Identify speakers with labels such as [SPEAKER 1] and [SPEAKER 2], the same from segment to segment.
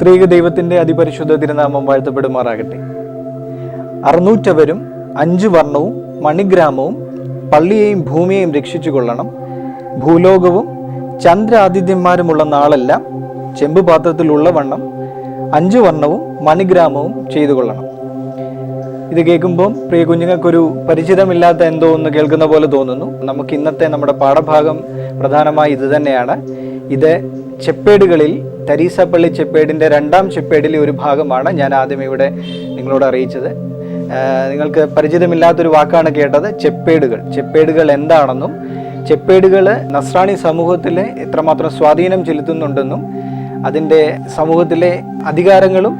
[SPEAKER 1] ത്രിക ദൈവത്തിന്റെ അതിപരിശുദ്ധ തിരുനാമം വാഴ്ത്തപ്പെടുമാറാകട്ടെ. അറുന്നൂറ്റവരും അഞ്ച് വർണവും മണിഗ്രാമവും പള്ളിയെയും ഭൂമിയെയും രക്ഷിച്ചു കൊള്ളണം. ഭൂലോകവും ചന്ദ്രാതിഥ്യന്മാരുമുള്ള നാളെല്ലാം ചെമ്പ് പാത്രത്തിലുള്ള വണ്ണം അഞ്ച് വർണവും മണിഗ്രാമവും ചെയ്തു കൊള്ളണം. ഇത് കേൾക്കുമ്പോൾ പ്രിയ കുഞ്ഞുങ്ങൾക്കൊരു പരിചിതമില്ലാത്ത എന്തോ ഒന്ന് കേൾക്കുന്ന പോലെ തോന്നുന്നു. നമുക്ക് ഇന്നത്തെ നമ്മുടെ പാഠഭാഗം പ്രധാനമായി ഇത് തന്നെയാണ്. ഇത് ചെപ്പേടുകളിൽ തരീസപ്പള്ളി ചെപ്പേടിന്റെ രണ്ടാം ചെപ്പേടിലെ ഒരു ഭാഗമാണ് ഞാൻ ആദ്യം ഇവിടെ നിങ്ങളോട് അറിയിച്ചത്. നിങ്ങൾക്ക് പരിചിതമില്ലാത്തൊരു വാക്കാണ് കേട്ടത് ചെപ്പേടുകൾ. ചെപ്പേടുകൾ എന്താണെന്നും ചെപ്പേടുകൾ നസ്രാണി സമൂഹത്തിൽ എത്രമാത്രം സ്വാധീനം ചെലുത്തുന്നുണ്ടെന്നും അതിന്റെ സമൂഹത്തിലെ അധികാരങ്ങളും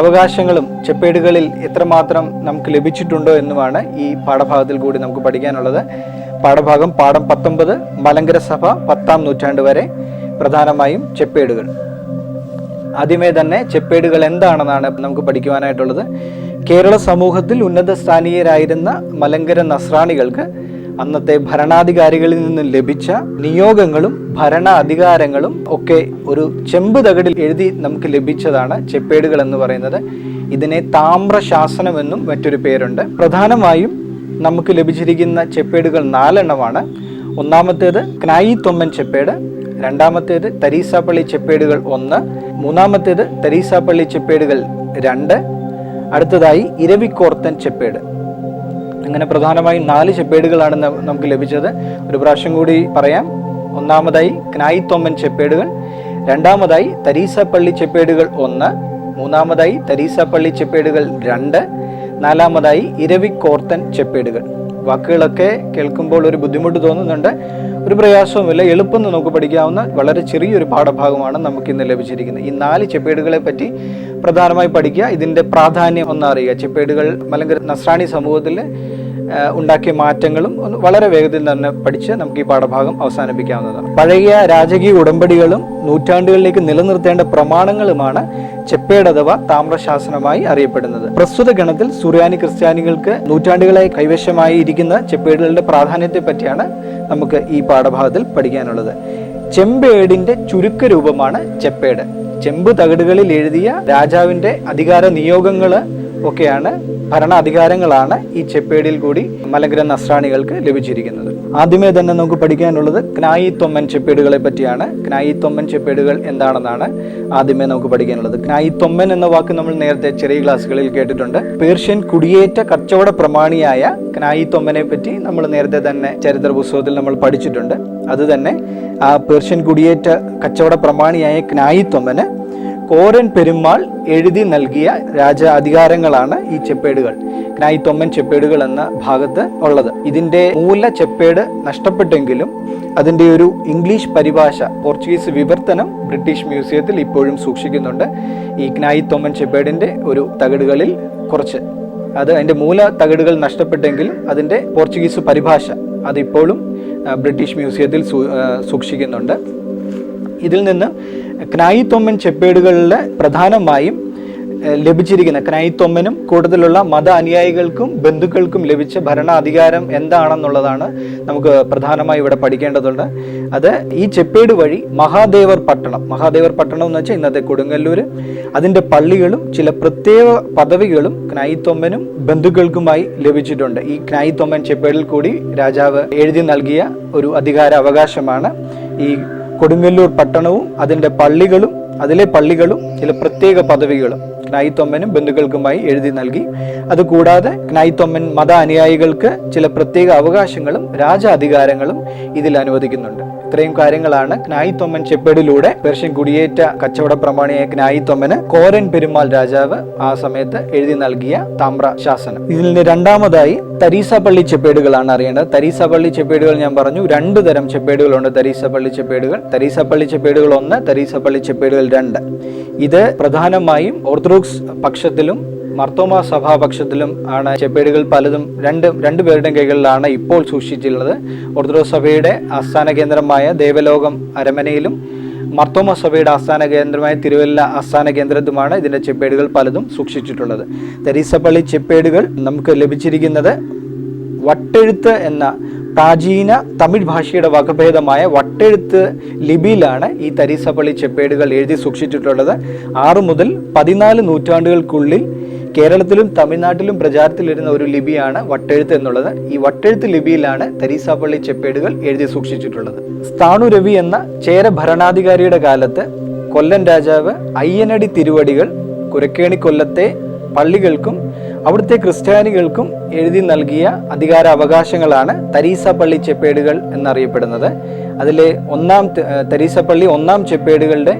[SPEAKER 1] അവകാശങ്ങളും ചെപ്പേടുകളിൽ എത്രമാത്രം നമുക്ക് ലഭിച്ചിട്ടുണ്ടോ എന്നുമാണ് ഈ പാഠഭാഗത്തിൽ കൂടി നമുക്ക് പഠിക്കാനുള്ളത്. പാഠഭാഗം പാഠം പത്തൊമ്പത് മലങ്കര സഭ പത്താം നൂറ്റാണ്ട് വരെ. പ്രധാനമായും ചെപ്പേടുകൾ. ആദ്യമേ തന്നെ ചെപ്പേടുകൾ എന്താണെന്നാണ് നമുക്ക് പഠിക്കുവാനായിട്ടുള്ളത്. കേരള സമൂഹത്തിൽ ഉന്നത സ്ഥാനീയരായിരുന്ന മലങ്കര നസ്രാണികൾക്ക് അന്നത്തെ ഭരണാധികാരികളിൽ നിന്നും ലഭിച്ച നിയോഗങ്ങളും ഭരണ അധികാരങ്ങളും ഒക്കെ ഒരു ചെമ്പ് തകടിൽ എഴുതി നമുക്ക് ലഭിച്ചതാണ് ചെപ്പേടുകൾ എന്ന് പറയുന്നത്. ഇതിനെ താമ്രശാസനമെന്നും മറ്റൊരു പേരുണ്ട്. പ്രധാനമായും നമുക്ക് ലഭിച്ചിരിക്കുന്ന ചെപ്പേടുകൾ നാലെണ്ണമാണ്. ഒന്നാമത്തേത് ക്നായി തൊമ്മൻ ചെപ്പേട് രണ്ടാമത്തേത് തരീസാപ്പള്ളി ചെപ്പേടുകൾ ഒന്ന് മൂന്നാമത്തേത് തരീസാപ്പള്ളി ചെപ്പേടുകൾ രണ്ട് അടുത്തതായി ഇരവിക്കോർത്തൻ ചെപ്പേട്. അങ്ങനെ പ്രധാനമായും നാല് ചെപ്പേടുകളാണ് നമുക്ക് ലഭിച്ചത്. ഒരു പ്രാവശ്യം കൂടി പറയാം. ഒന്നാമതായി ക്നായി തൊമ്മൻ ചെപ്പേടുകൾ രണ്ടാമതായി തരീസാപ്പള്ളി ചെപ്പേടുകൾ ഒന്ന് മൂന്നാമതായി തരീസാപ്പള്ളി ചെപ്പേടുകൾ രണ്ട് നാലാമതായി ഇരവിക്കോർത്തൻ ചെപ്പേടുകൾ. വാക്കുകളൊക്കെ കേൾക്കുമ്പോൾ ഒരു ബുദ്ധിമുട്ട് തോന്നുന്നുണ്ട്. ഒരു പ്രയാസവുമില്ല. എളുപ്പം നമുക്ക് പഠിക്കാവുന്ന വളരെ ചെറിയൊരു പാഠഭാഗമാണ് നമുക്ക് ഇന്ന് ലഭിച്ചിരിക്കുന്നത്. ഈ നാല് ചെപ്പേടുകളെ പറ്റി പ്രധാനമായി പഠിക്കുക. ഇതിന്റെ പ്രാധാന്യം ഒന്നറിയുക. ചെപ്പേടുകൾ മലങ്കര നസ്രാണി സമൂഹത്തിൽ ഉണ്ടാക്കിയ മാറ്റങ്ങളും വളരെ വേഗത്തിൽ തന്നെ പഠിച്ച് നമുക്ക് ഈ പാഠഭാഗം അവസാനിപ്പിക്കാവുന്നതാണ്. പഴകിയ രാജകീയ ഉടമ്പടികളും നൂറ്റാണ്ടുകളിലേക്ക് നിലനിർത്തേണ്ട പ്രമാണങ്ങളുമാണ് ചെപ്പേട് അഥവാ താമ്രശാസനമായി അറിയപ്പെടുന്നത്. പ്രസ്തുത ഗണത്തിൽ സുറിയാനി ക്രിസ്ത്യാനികൾക്ക് നൂറ്റാണ്ടുകളായി കൈവശമായി ഇരിക്കുന്ന ചെപ്പേടുകളുടെ പ്രാധാന്യത്തെ പറ്റിയാണ് നമുക്ക് ഈ പാഠഭാഗത്തിൽ പഠിക്കാനുള്ളത്. ചെമ്പേടിന്റെ ചുരുക്ക രൂപമാണ് ചെപ്പേട്. ചെമ്പ് തകിടുകളിൽ എഴുതിയ രാജാവിന്റെ അധികാര നിയോഗങ്ങൾ ഒക്കെയാണ് ഭരണാധികാരങ്ങളാണ് ഈ ചെപ്പേടിയിൽ കൂടി മലങ്കര നസ്രാണികൾക്ക് ലഭിച്ചിരിക്കുന്നത്. ആദ്യമേ തന്നെ നമുക്ക് പഠിക്കാനുള്ളത് ക്നായി തൊമ്മൻ ചെപ്പേടുകളെ പറ്റിയാണ്. ക്നായി തൊമ്മൻ ചെപ്പേടുകൾ എന്താണെന്നാണ് ആദ്യമേ നമുക്ക് പഠിക്കാനുള്ളത്. ക്നായി തൊമ്മൻ എന്ന വാക്ക് നമ്മൾ നേരത്തെ ചെറിയ ക്ലാസ്സുകളിൽ കേട്ടിട്ടുണ്ട്. പേർഷ്യൻ കുടിയേറ്റ കച്ചവട പ്രമാണിയായ ക്നായി തൊമ്മനെ പറ്റി നമ്മൾ നേരത്തെ തന്നെ ചരിത്ര പുസ്തകത്തിൽ നമ്മൾ പഠിച്ചിട്ടുണ്ട്. അതുതന്നെ ആ പേർഷ്യൻ കുടിയേറ്റ കച്ചവട പ്രമാണിയായ ക്നായി തൊമ്മന് കോരൻ പെരുമാൾ എഴുതി നൽകിയ രാജ അധികാരങ്ങളാണ് ഈ ചെപ്പേടുകൾ. നായിത്തൊമ്മൻ തൊമ്മൻ ചെപ്പേടുകൾ എന്ന ഭാഗത്ത് ഉള്ളത്. ഇതിന്റെ മൂല ചെപ്പേട് നഷ്ടപ്പെട്ടെങ്കിലും അതിന്റെ ഒരു ഇംഗ്ലീഷ് പരിഭാഷ പോർച്ചുഗീസ് വിവർത്തനം ബ്രിട്ടീഷ് മ്യൂസിയത്തിൽ ഇപ്പോഴും സൂക്ഷിക്കുന്നുണ്ട്. ഈ ക്നായിത്തൊമ്മൻ ചെപ്പേടിന്റെ ഒരു തകിടുകളിൽ കുറച്ച്. അത് അതിന്റെ മൂല തകിടുകൾ നഷ്ടപ്പെട്ടെങ്കിലും അതിന്റെ പോർച്ചുഗീസ് പരിഭാഷ അതിപ്പോഴും ബ്രിട്ടീഷ് മ്യൂസിയത്തിൽ സൂക്ഷിക്കുന്നുണ്ട്. ഇതിൽ നിന്ന് ക്നായിത്തൊമ്മൻ ചെപ്പേടുകളിൽ പ്രധാനമായും ലഭിച്ചിരിക്കുന്ന ക്നായിത്തൊമ്മനും കൂടുതലുള്ള മത അനുയായികൾക്കും ബന്ധുക്കൾക്കും ലഭിച്ച ഭരണാധികാരം എന്താണെന്നുള്ളതാണ് നമുക്ക് പ്രധാനമായി ഇവിടെ പഠിക്കേണ്ടതുണ്ട്. അത് ഈ ചെപ്പേട് വഴി മഹാദേവർ പട്ടണം മഹാദേവർ പട്ടണം എന്ന് വെച്ചാൽ ഇന്നത്തെ കൊടുങ്ങല്ലൂർ അതിന്റെ പള്ളികളും ചില പ്രത്യേക പദവികളും ക്നായിത്തൊമ്മനും ബന്ധുക്കൾക്കുമായി ലഭിച്ചിട്ടുണ്ട്. ഈ ക്നായിത്തൊമ്മൻ ചെപ്പേടിൽ കൂടി രാജാവ് എഴുതി നൽകിയ ഒരു അധികാര അവകാശമാണ് ഈ കൊടുങ്ങല്ലൂർ പട്ടണവും അതിന്റെ പള്ളികളും അതിലെ പള്ളികളും ചില പ്രത്യേക പദവികളും ക്നായിത്തൊമ്മനും ബന്ധുക്കൾക്കുമായി എഴുതി നൽകി. അതുകൂടാതെ ക്നായിത്തൊമ്മൻ മത അനുയായികൾക്ക് ചില പ്രത്യേക അവകാശങ്ങളും രാജ അധികാരങ്ങളും ഇതിൽ അനുവദിക്കുന്നുണ്ട്. ഇത്രയും കാര്യങ്ങളാണ് ക്നായിത്തൊമ്മൻ ചെപ്പേടിലൂടെ പേർഷ്യൻ കുടിയേറ്റ കച്ചവട പ്രമാണിയായ ക്നായിത്തൊമ്മന് കോരൻ പെരുമാൾ രാജാവ് ആ സമയത്ത് എഴുതി നൽകിയ താമ്ര ശാസനം. ഇതിൽ രണ്ടാമതായി തരീസപ്പള്ളി ചെപ്പേടുകളാണ് അറിയേണ്ടത്. തരീസപ്പള്ളി ചെപ്പേടുകൾ ഞാൻ പറഞ്ഞു. രണ്ട് തരം ചെപ്പേടുകളുണ്ട്. തരീസപ്പള്ളി ചെപ്പേടുകൾ. തരീസപ്പള്ളി ചെപ്പേടുകൾ ഒന്ന് തരീസപ്പള്ളി ചെപ്പേടുകൾ രണ്ട്. ഇത് പ്രധാനമായും ഓർത്തഡോക്സ് പക്ഷത്തിലും മർത്തോമ സഭാപക്ഷത്തിലും ആണ് ചെപ്പേടുകൾ പലതും രണ്ട് രണ്ടു പേരുടെയും കൈകളിലാണ് ഇപ്പോൾ സൂക്ഷിച്ചിട്ടുള്ളത്. ഓർത്തഡോക്സ് സഭയുടെ ആസ്ഥാന കേന്ദ്രമായ ദേവലോകം അരമനയിലും മർത്തോമ സഭയുടെ ആസ്ഥാന കേന്ദ്രമായ തിരുവല്ല ആസ്ഥാന കേന്ദ്രത്തുമാണ് ഇതിന്റെ ചെപ്പേടുകൾ പലതും സൂക്ഷിച്ചിട്ടുള്ളത്. തെരീസപ്പള്ളി ചെപ്പേടുകൾ നമുക്ക് ലഭിച്ചിരിക്കുന്നത് വട്ടെഴുത്ത് എന്ന പ്രാചീന തമിഴ് ഭാഷയുടെ വകഭേദമായ വട്ടെഴുത്ത് ലിപിയിലാണ് ഈ തരീസപ്പള്ളി ചെപ്പേടുകൾ എഴുതി സൂക്ഷിച്ചിട്ടുള്ളത്. ആറ് മുതൽ പതിനാല് നൂറ്റാണ്ടുകൾക്കുള്ളിൽ കേരളത്തിലും തമിഴ്നാട്ടിലും പ്രചാരത്തിലിരുന്ന ഒരു ലിപിയാണ് വട്ടെഴുത്ത് എന്നുള്ളത്. ഈ വട്ടെഴുത്ത് ലിപിയിലാണ് തരീസാപ്പള്ളി ചെപ്പേടുകൾ എഴുതി സൂക്ഷിച്ചിട്ടുള്ളത്. സ്ഥാണു രവി എന്ന ചേര ഭരണാധികാരിയുടെ കാലത്ത് കൊല്ലൻ രാജാവ് അയ്യനടി തിരുവടികൾ കുരക്കേണി കൊല്ലത്തെ പള്ളികൾക്കും അവിടുത്തെ ക്രിസ്ത്യാനികൾക്കും എഴുതി നൽകിയ അധികാര അവകാശങ്ങളാണ് തരീസപ്പള്ളി ചെപ്പേടുകൾ എന്നറിയപ്പെടുന്നത്. അതിലെ ഒന്നാം തരീസപ്പള്ളി ഒന്നാം ചെപ്പേടുകളുടെ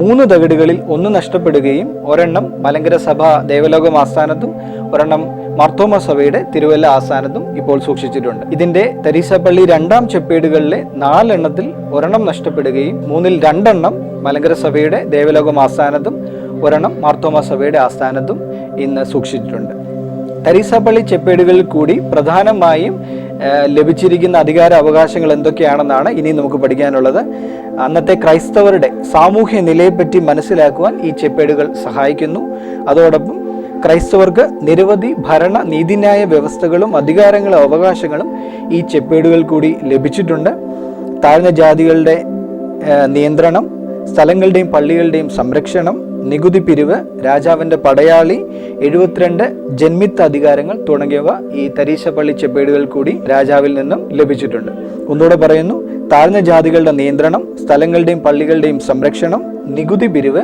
[SPEAKER 1] മൂന്ന് തകിടുകളിൽ ഒന്ന് നഷ്ടപ്പെടുകയും ഒരെണ്ണം മലങ്കര സഭ ദേവലോകം ആസ്ഥാനത്തും ഒരെണ്ണം മാർത്തോമ സഭയുടെ തിരുവല്ല ആസ്ഥാനത്തും ഇപ്പോൾ സൂക്ഷിച്ചിട്ടുണ്ട്. ഇതിന്റെ തരീസപ്പള്ളി രണ്ടാം ചെപ്പേടുകളിലെ നാലെണ്ണത്തിൽ ഒരെണ്ണം നഷ്ടപ്പെടുകയും മൂന്നിൽ രണ്ടെണ്ണം മലങ്കര സഭയുടെ ദേവലോകം ആസ്ഥാനത്തും ഒരെണ്ണം മാർത്തോമ സഭയുടെ ആസ്ഥാനത്തും ഇന്ന് സൂക്ഷിച്ചിട്ടുണ്ട്. തരീസാപ്പള്ളി ചെപ്പേടുകളിൽ കൂടി പ്രധാനമായും ലഭിച്ചിരിക്കുന്ന അധികാര അവകാശങ്ങൾ എന്തൊക്കെയാണെന്നാണ് ഇനി നമുക്ക് പഠിക്കാനുള്ളത്. അന്നത്തെ ക്രൈസ്തവരുടെ സാമൂഹ്യ നിലയെപ്പറ്റി മനസ്സിലാക്കുവാൻ ഈ ചെപ്പേടുകൾ സഹായിക്കുന്നു. അതോടൊപ്പം ക്രൈസ്തവർക്ക് നിരവധി ഭരണ നീതിന്യായ വ്യവസ്ഥകളും അധികാരങ്ങളും അവകാശങ്ങളും ഈ ചെപ്പേടുകൾ കൂടി ലഭിച്ചിട്ടുണ്ട്. താഴ്ന്ന ജാതികളുടെ നിയന്ത്രണം സ്ഥലങ്ങളുടെയും പള്ളികളുടെയും സംരക്ഷണം നികുതി പിരിവ് രാജാവിന്റെ പടയാളി എഴുപത്തിരണ്ട് ജന്മിത്ത അധികാരങ്ങൾ തുടങ്ങിയവ ഈ തരീശപ്പള്ളി ചെപ്പേടുകൾ കൂടി രാജാവിൽ നിന്നും ലഭിച്ചിട്ടുണ്ട്. ഒന്നുകൂടെ പറയുന്നു താഴ്ന്ന ജാതികളുടെ നിയന്ത്രണം സ്ഥലങ്ങളുടെയും പള്ളികളുടെയും സംരക്ഷണം നികുതി പിരിവ്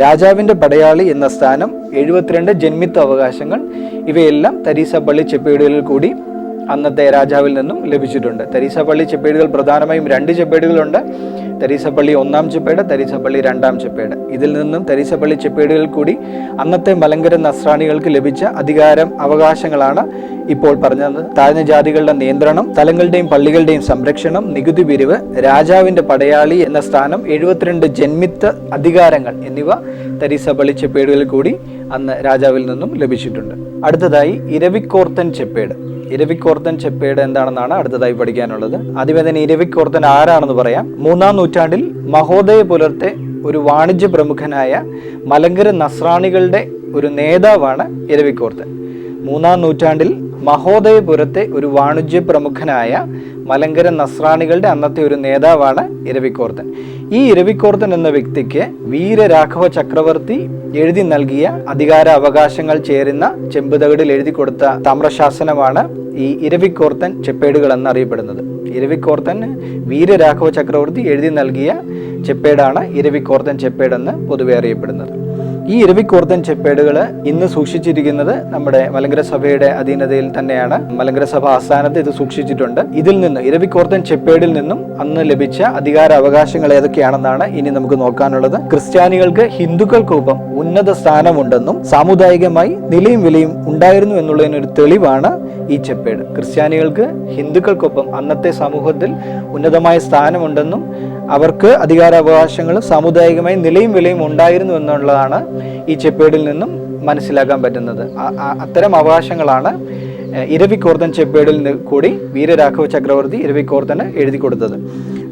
[SPEAKER 1] രാജാവിന്റെ പടയാളി എന്ന സ്ഥാനം എഴുപത്തിരണ്ട് ജന്മിത്ത അവകാശങ്ങൾ ഇവയെല്ലാം തരീസപ്പള്ളി ചെപ്പേടുകളിൽ കൂടി അന്നത്തെ രാജാവിൽ നിന്നും ലഭിച്ചിട്ടുണ്ട്. തരീസപ്പള്ളി ചെപ്പേടുകൾ പ്രധാനമായും രണ്ട് ചെപ്പേടുകളുണ്ട്. തരീസപ്പള്ളി ഒന്നാം ചെപ്പേട് തരീസപ്പള്ളി രണ്ടാം ചെപ്പേട്. ഇതിൽ നിന്നും തരീസപ്പള്ളി ചെപ്പേടുകൾ കൂടി അന്നത്തെ മലങ്കര നസ്രാണികൾക്ക് ലഭിച്ച അധികാരം അവകാശങ്ങളാണ് ഇപ്പോൾ പറഞ്ഞത്. താഴ്ന്ന ജാതികളുടെ നിയന്ത്രണം സ്ഥലങ്ങളുടെയും പള്ളികളുടെയും സംരക്ഷണം നികുതി പിരിവ് രാജാവിന്റെ പടയാളി എന്ന സ്ഥാനം എഴുപത്തിരണ്ട് ജന്മിത്ത അധികാരങ്ങൾ എന്നിവ തരീസപ്പള്ളി ചെപ്പേടുകളിൽ കൂടി അന്ന് രാജാവിൽ നിന്നും ലഭിച്ചിട്ടുണ്ട്. അടുത്തതായി ഇരവിക്കോർത്തൻ ചെപ്പേട്. ഇരവിക്കോർത്തൻ ചെപ്പേട് എന്താണെന്നാണ് അടുത്തതായി പഠിക്കാനുള്ളത്. തന്നെ ഇരവിക്കോർത്തൻ ആരാണെന്ന് പറയാം. മൂന്നാം നൂറ്റാണ്ടിൽ മഹോദയ പുലർത്തെ ഒരു വാണിജ്യ പ്രമുഖനായ മലങ്കര നസ്രാണികളുടെ ഒരു നേതാവാണ് ഇരവിക്കോർത്തൻ. മൂന്നാം നൂറ്റാണ്ടിൽ മഹോദയപുരത്തെ ഒരു വാണിജ്യ പ്രമുഖനായ മലങ്കര നസ്രാണികളുടെ അന്നത്തെ ഒരു നേതാവാണ് ഇരവിക്കോർത്തൻ. ഈ ഇരവിക്കോർത്തൻ എന്ന വ്യക്തിക്ക് വീരരാഘവ ചക്രവർത്തി എഴുതി നൽകിയ അധികാര അവകാശങ്ങൾ ചേരുന്ന ചെമ്പുതകടിൽ എഴുതി കൊടുത്ത താമ്രശാസനമാണ് ഈ ഇരവിക്കോർത്തൻ ചെപ്പേടുകൾ എന്നറിയപ്പെടുന്നത്. ഇരവിക്കോർത്തൻ വീരരാഘവ ചക്രവർത്തി എഴുതി നൽകിയ ചെപ്പേടാണ് ഇരവിക്കോർത്തൻ ചെപ്പേടെന്ന് പൊതുവെ അറിയപ്പെടുന്നത്. ഈ ഇരവിക്കോർത്തൻ ചെപ്പേടുകൾ ഇന്ന് സൂക്ഷിച്ചിരിക്കുന്നത് നമ്മുടെ മലങ്കര സഭയുടെ അധീനതയിൽ തന്നെയാണ്. മലങ്കര സഭ ആസ്ഥാനത്ത് ഇത് സൂക്ഷിച്ചിട്ടുണ്ട്. ഇതിൽ നിന്ന് ഇരവിക്കോർത്തൻ ചെപ്പേടിൽ നിന്നും അന്ന് ലഭിച്ച അധികാര അവകാശങ്ങൾ ഏതൊക്കെയാണെന്നാണ് ഇനി നമുക്ക് നോക്കാനുള്ളത്. ക്രിസ്ത്യാനികൾക്ക് ഹിന്ദുക്കൾക്കൊപ്പം ഉന്നത സ്ഥാനമുണ്ടെന്നും സാമുദായികമായി നിലയും വിലയും ഉണ്ടായിരുന്നു എന്നുള്ളതിനൊരു തെളിവാണ് ഈ ചെപ്പേട്. ക്രിസ്ത്യാനികൾക്ക് ഹിന്ദുക്കൾക്കൊപ്പം അന്നത്തെ സമൂഹത്തിൽ ഉന്നതമായ സ്ഥാനമുണ്ടെന്നും അവർക്ക് അധികാരാവകാശങ്ങളും സാമുദായികമായി നിലയും വിലയും ഉണ്ടായിരുന്നു എന്നുള്ളതാണ് ഈ ചെപ്പേടിൽ നിന്നും മനസ്സിലാക്കാൻ പറ്റുന്നത്. അത്തരം അവകാശങ്ങളാണ് ഇരവിക്കോർത്തൻ ചെപ്പേടിൽ കൂടി വീരരാഘവ ചക്രവർത്തി ഇരവിക്കോർത്തന് എഴുതി കൊടുത്തത്.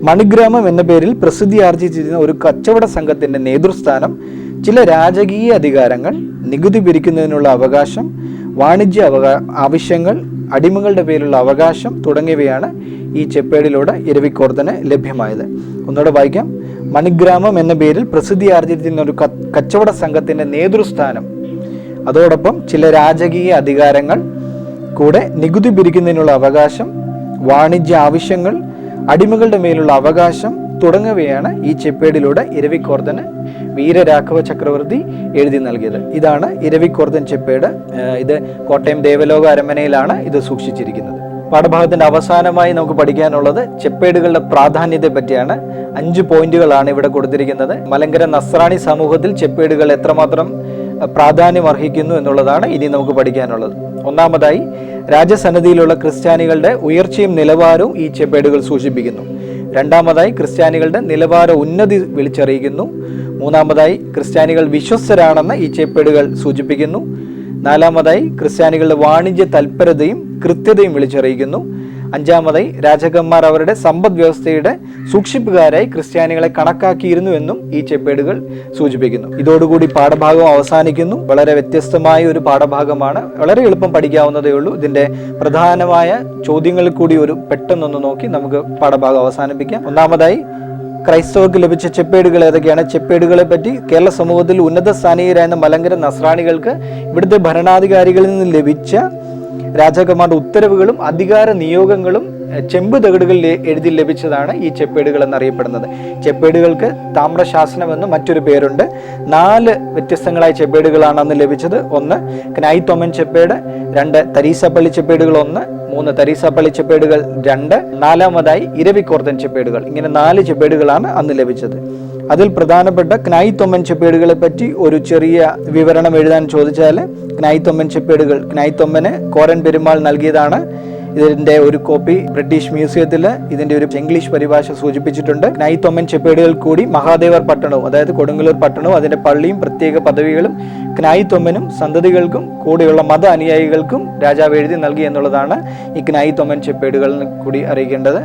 [SPEAKER 1] മണിഗ്രാമം എന്ന പേരിൽ പ്രസിദ്ധി ആർജിച്ചിരുന്ന ഒരു കച്ചവട സംഘത്തിന്റെ നേതൃസ്ഥാനം ചില രാജകീയ അധികാരങ്ങൾ നികുതി പിരിക്കുന്നതിനുള്ള അവകാശം വാണിജ്യ അവകാ ആവശ്യങ്ങൾ അടിമകളുടെ പേരിലുള്ള അവകാശം തുടങ്ങിയവയാണ് ഈ ചെപ്പേടിലൂടെ ഇരവിക്കോർത്തന് ലഭ്യമായത്. ഒന്നുകൂടെ വായിക്കാം. മണിഗ്രാമം എന്ന പേരിൽ പ്രസിദ്ധി ആർജിച്ചിരുന്ന ഒരു കച്ചവട സംഘത്തിന്റെ നേതൃസ്ഥാനം. അതോടൊപ്പം ചില രാജകീയ അധികാരങ്ങൾ കൂടെ നികുതി പിരിക്കുന്നതിനുള്ള അവകാശം വാണിജ്യ ആവശ്യങ്ങൾ അടിമകളുടെ മേലുള്ള അവകാശം തുടങ്ങിയവയാണ് ഈ ചെപ്പേടിലൂടെ ഇരവിക്കോർത്തന് വീരരാഘവ ചക്രവർത്തി എഴുതി നൽകിയത്. ഇതാണ് ഇരവിക്കോർത്തൻ ചെപ്പേട് ഇത് കോട്ടയം ദേവലോക അരമനയിലാണ് ഇത് സൂക്ഷിച്ചിരിക്കുന്നത്. പാഠഭാഗത്തിന്റെ അവസാനമായി നമുക്ക് പഠിക്കാനുള്ളത് ചെപ്പേടുകളുടെ പ്രാധാന്യത്തെ പറ്റിയാണ്. അഞ്ച് പോയിന്റുകളാണ് ഇവിടെ കൊടുത്തിരിക്കുന്നത്. മലങ്കര നസ്രാണി സമൂഹത്തിൽ ചെപ്പേടുകൾ എത്രമാത്രം പ്രാധാന്യം അർഹിക്കുന്നു എന്നുള്ളതാണ് ഇനി നമുക്ക് പഠിക്കാനുള്ളത്. ഒന്നാമതായി രാജസന്നിധിയിലുള്ള ക്രിസ്ത്യാനികളുടെ ഉയർച്ചയും നിലവാരവും ഈ ചെപ്പേടുകൾ സൂചിപ്പിക്കുന്നു. രണ്ടാമതായി ക്രിസ്ത്യാനികളുടെ നിലവാര ഉന്നതി വിളിച്ചറിയിക്കുന്നു. മൂന്നാമതായി ക്രിസ്ത്യാനികൾ വിശ്വസ്തരാണെന്ന് ഈ ചെപ്പേടുകൾ സൂചിപ്പിക്കുന്നു. നാലാമതായി ക്രിസ്ത്യാനികളുടെ വാണിജ്യ തൽപരതയും കൃത്യതയും വിളിച്ചറിയിക്കുന്നു. അഞ്ചാമതായി രാജാക്കന്മാർ അവരുടെ സമ്പദ് വ്യവസ്ഥയുടെ സൂക്ഷിപ്പുകാരായി ക്രിസ്ത്യാനികളെ കണക്കാക്കിയിരുന്നു എന്നും ഈ ചെപ്പേടുകൾ സൂചിപ്പിക്കുന്നു. ഇതോടുകൂടി പാഠഭാഗം അവസാനിക്കുന്നു. വളരെ വ്യത്യസ്തമായ ഒരു പാഠഭാഗമാണ്. വളരെ എളുപ്പം പഠിക്കാവുന്നതേ ഉള്ളൂ. ഇതിന്റെ പ്രധാനമായ ചോദ്യങ്ങളിൽ കൂടി ഒരു പെട്ടെന്നൊന്ന് നോക്കി നമുക്ക് പാഠഭാഗം അവസാനിപ്പിക്കാം. ഒന്നാമതായി ക്രൈസ്തവർക്ക് ലഭിച്ച ചെപ്പേടുകൾ ഏതൊക്കെയാണ്? ചെപ്പേടുകളെ പറ്റി കേരള സമൂഹത്തിൽ ഉന്നത സ്ഥാനീയരായിരുന്ന മലങ്കര നസ്രാണികൾക്ക് ഇവിടുത്തെ ഭരണാധികാരികളിൽ നിന്ന് ലഭിച്ച രാജാക്കന്മാരുടെ ഉത്തരവുകളും അധികാര നിയോഗങ്ങളും ചെമ്പ് തകിടുകളിൽ എഴുതി ലഭിച്ചതാണ് ഈ ചെപ്പേടുകൾ എന്നറിയപ്പെടുന്നത്. ചെപ്പേടുകൾക്ക് താമ്രശാസനം എന്ന് മറ്റൊരു പേരുണ്ട്. നാല് വ്യത്യസ്തങ്ങളായ ചെപ്പേടുകളാണ് അന്ന് ലഭിച്ചത്. ഒന്ന് ക്നൈത്തൊമൻ ചെപ്പേട്. രണ്ട് തരീസപ്പള്ളി ചെപ്പേടുകൾ. ഒന്ന് മൂന്ന് തരീസപ്പള്ളി ചെപ്പേടുകൾ. രണ്ട് നാലാമതായി ഇരവിക്കോർത്തൻ ചെപ്പേടുകൾ. ഇങ്ങനെ നാല് ചെപ്പേടുകളാണ് അന്ന് ലഭിച്ചത്. അതിൽ പ്രധാനപ്പെട്ട ക്നായി തൊമ്മൻ ചെപ്പേടുകളെ പറ്റി ഒരു ചെറിയ വിവരണം എഴുതാൻ ചോദിച്ചാൽ ക്നായി തൊമ്മൻ ചെപ്പേടുകൾ ക്നായി കോരൻ പെരുമാൾ നൽകിയതാണ്. ഇതിന്റെ ഒരു കോപ്പി ബ്രിട്ടീഷ് മ്യൂസിയത്തിൽ ഇതിന്റെ ഒരു ഇംഗ്ലീഷ് പരിഭാഷ സൂചിപ്പിച്ചിട്ടുണ്ട്. നൈത്തൊമ്മൻ തൊമ്മൻ ചെപ്പേടുകൾ കൂടി മഹാദേവർ പട്ടണവും അതായത് കൊടുങ്ങല്ലൂർ പട്ടണവും അതിന്റെ പള്ളിയും പ്രത്യേക പദവികളും ക്നായി തൊമ്മനും സന്തതികൾക്കും കൂടെയുള്ള മത അനുയായികൾക്കും രാജാവ് എഴുതി നൽകി എന്നുള്ളതാണ് ഈ ക്നായി തൊമ്മൻ ചെപ്പേടുകൾ കൂടി അറിയിക്കേണ്ടത്.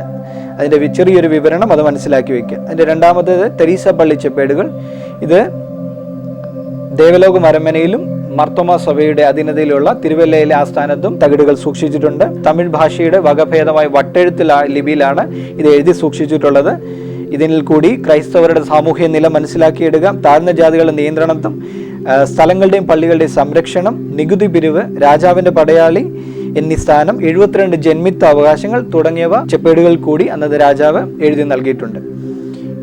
[SPEAKER 1] അതിന്റെ ചെറിയൊരു വിവരണം അത് മനസ്സിലാക്കി വെക്കുക. അതിന്റെ രണ്ടാമത്തേത് തെരീസ പള്ളി ചെപ്പേടുകൾ. ഇത് ദേവലോകം അരമനയിലും മർത്തോമ സഭയുടെ അധീനതയിലുള്ള തിരുവല്ലയിലെ ആസ്ഥാനത്തും തകിടുകൾ സൂക്ഷിച്ചിട്ടുണ്ട്. തമിഴ് ഭാഷയുടെ വകഭേദമായ വട്ടെഴുത്തിൽ ലിപിയിലാണ് ഇത് എഴുതി സൂക്ഷിച്ചിട്ടുള്ളത്. ഇതിൽ കൂടി ക്രൈസ്തവരുടെ സാമൂഹ്യ നില മനസ്സിലാക്കിയിടുക താഴ്ന്ന ജാതികളുടെ നിയന്ത്രണത്തും സ്ഥലങ്ങളുടെയും പള്ളികളുടെയും സംരക്ഷണം നികുതി പിരിവ് രാജാവിന്റെ പടയാളി എന്നീ സ്ഥാനം എഴുപത്തിരണ്ട് ജന്മിത്വ അവകാശങ്ങൾ തുടങ്ങിയവ ചെപ്പേടുകൾ കൂടി അന്നത്തെ രാജാവ് എഴുതി നൽകിയിട്ടുണ്ട്.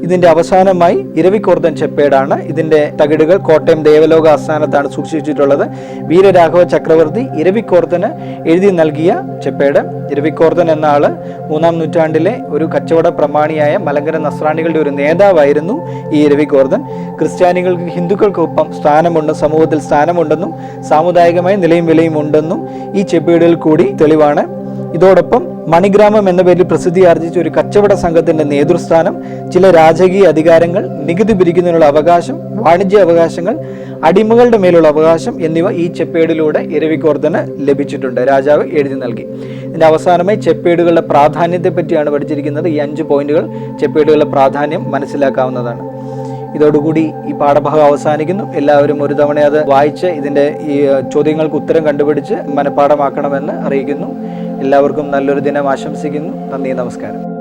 [SPEAKER 1] ഇതിന്റെ അവസാനമായി ഇരവിക്കോർത്തൻ ചെപ്പേടാണ്. ഇതിന്റെ തകിടുകൾ കോട്ടയം ദേവലോക ആസ്ഥാനത്താണ് സൂക്ഷിച്ചിട്ടുള്ളത്. വീരരാഘവ ചക്രവർത്തി ഇരവിക്കോർത്തന് എഴുതി നൽകിയ ചെപ്പേട്. ഇരവിക്കോർത്തൻ എന്ന ആൾ മൂന്നാം നൂറ്റാണ്ടിലെ ഒരു കച്ചവട പ്രമാണിയായ മലങ്കര നസ്രാണികളുടെ ഒരു നേതാവായിരുന്നു ഈ ഇരവിക്കോർത്തൻ ക്രിസ്ത്യാനികൾക്ക് ഹിന്ദുക്കൾക്കൊപ്പം സ്ഥാനമുണ്ട് സമൂഹത്തിൽ സ്ഥാനമുണ്ടെന്നും സാമുദായികമായ നിലയും വിലയും ഉണ്ടെന്നും ഈ ചെപ്പേടുകൾ കൂടി തെളിവാണ്. ഇതോടൊപ്പം മണിഗ്രാമം എന്ന പേരിൽ പ്രസിദ്ധി ആർജിച്ച ഒരു കച്ചവട സംഘത്തിന്റെ നേതൃസ്ഥാനം ചില രാജകീയ അധികാരങ്ങൾ നികുതി പിരിക്കുന്നതിനുള്ള അവകാശം വാണിജ്യ അവകാശങ്ങൾ അടിമകളുടെ മേലുള്ള അവകാശം എന്നിവ ഈ ചെപ്പേടിലൂടെ ഇരവിക്കോർത്തന് ലഭിച്ചിട്ടുണ്ട്. രാജാവ് എഴുതി നൽകി. ഇതിന്റെ അവസാനമായി ചെപ്പേടുകളുടെ പ്രാധാന്യത്തെ പറ്റിയാണ് പഠിച്ചിരിക്കുന്നത്. ഈ അഞ്ച് പോയിന്റുകൾ ചെപ്പേടുകളുടെ പ്രാധാന്യം മനസ്സിലാക്കാവുന്നതാണ്. ഇതോടുകൂടി ഈ പാഠഭാഗം അവസാനിക്കുന്നു. എല്ലാവരും ഒരു തവണ അത് വായിച്ച് ഇതിന്റെ ഈ ചോദ്യങ്ങൾക്ക് ഉത്തരം കണ്ടുപിടിച്ച് മനഃപ്പാഠമാക്കണമെന്ന് അറിയിക്കുന്നു. എല്ലാവർക്കും നല്ലൊരു ദിനം ആശംസിക്കുന്നു. നന്ദി നമസ്കാരം.